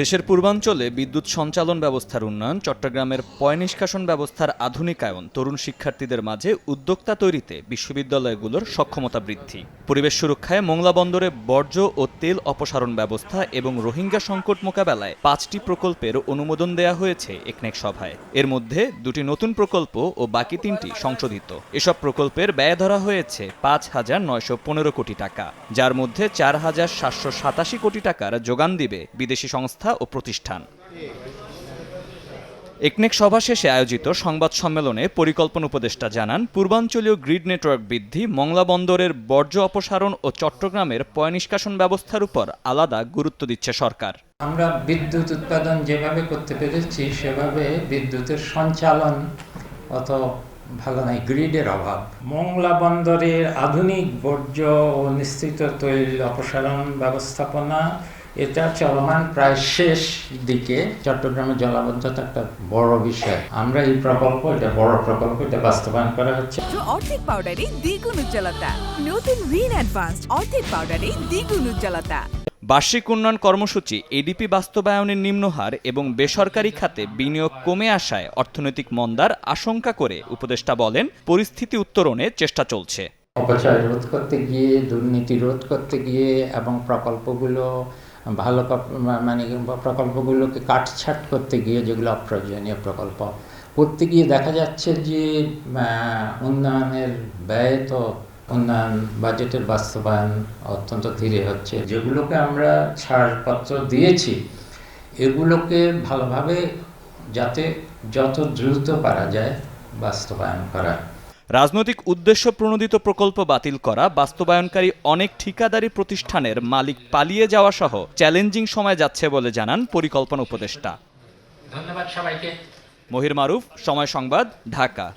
দেশের পূর্বাঞ্চলে বিদ্যুৎ সঞ্চালন ব্যবস্থার উন্নয়ন, চট্টগ্রামের পয় নিষ্কাশন ব্যবস্থার আধুনিকায়ন, তরুণ শিক্ষার্থীদের মাঝে উদ্যোক্তা তৈরিতে বিশ্ববিদ্যালয়গুলোর সক্ষমতা বৃদ্ধি। পরিবেশ সুরক্ষায় মোংলা বন্দরে বর্জ্য ও তেল অপসারণ ব্যবস্থা এবং রোহিঙ্গা সংকট মোকাবেলায় পাঁচটি প্রকল্পের অনুমোদন দেয়া হয়েছে একনেক সভায়। এর মধ্যে দুটি নতুন প্রকল্প ও বাকি তিনটি সংশোধিত। এসব প্রকল্পের ব্যয় ধরা হয়েছে পাঁচ হাজার নয়শো পনেরো কোটি টাকা, যার মধ্যে চার হাজার সাতশো সাতাশি কোটি টাকার যোগান দিবে বিদেশি সংস্থা ও প্রতিষ্ঠান। একনেক সভা শেষে আয়োজিত সংবাদ সম্মেলনে পরিকল্পনা উপদেষ্টা জানান, পূর্বাঞ্চলীয় গ্রিড নেটওয়ার্ক বৃদ্ধি, মংলা বন্দরের বর্জ্য অপসারণ ও চট্টগ্রামের পয় নিষ্কাশন ব্যবস্থার উপর আলাদা গুরুত্ব দিচ্ছে সরকার। আমরা বিদ্যুৎ উৎপাদন যেভাবে করতে পেরেছি, সেভাবে বিদ্যুতের সঞ্চালন অত ভালো নাই, গ্রিডের অভাব। মোংলা বন্দরের আধুনিক বর্জ্য ও নিশ্চিত তৈল অপসারণ ব্যবস্থাপনা এটা চলমান প্রায় শেষ দিকে চট্টগ্রামের জলাবদ্ধতা একটা বড় বিষয়। আমরা এই প্রকল্প এটা বড় প্রকল্প এটা বাস্তবায়ন করা হচ্ছে। অর্ধেক পাউডারে দ্বিগুণ উজ্জ্বলতা। নতুন রিন অ্যাডভান্সড অর্ধেক পাউডারে দ্বিগুণ উজ্জ্বলতা। বার্ষিক উন্নয়ন কর্মসূচি এডিপি বাস্তবায়নের নিম্নহার এবং বেসরকারি খাতে বিনিয়োগ কমে আসায় অর্থনৈতিক মন্দার আশঙ্কা করে উপদেষ্টা বলেন পরিস্থিতি উত্তরণে চেষ্টা চলছে। অপচয় রোধ করতে গিয়ে দুর্নীতি রোধ করতে গিয়ে এবং প্রকল্পগুলো ভালো মানে প্রকল্পগুলোকে কাটছাট করতে গিয়ে যেগুলো অপ্রয়োজনীয় প্রকল্প করতে গিয়ে দেখা যাচ্ছে যে উন্নয়নের ব্যয় তো উন্নয়ন বাজেটের বাস্তবায়ন অত্যন্ত ধীরে হচ্ছে। যেগুলোকে আমরা ছাড়পত্র দিয়েছি, এগুলোকে ভালোভাবে যাতে যত দ্রুত পারা যায় বাস্তবায়ন করা রাজনৈতিক উদ্দেশ্য প্রণোদিত প্রকল্প বাতিল করা বাস্তবায়নকারী অনেক ঠিকাদারি প্রতিষ্ঠানের মালিক পালিয়ে যাওয়া সহ চ্যালেঞ্জিং সময় যাচ্ছে বলে জানান পরিকল্পনা উপদেষ্টা। ধন্যবাদ সবাইকে। মহির মারুফ সময় সংবাদ ঢাকা।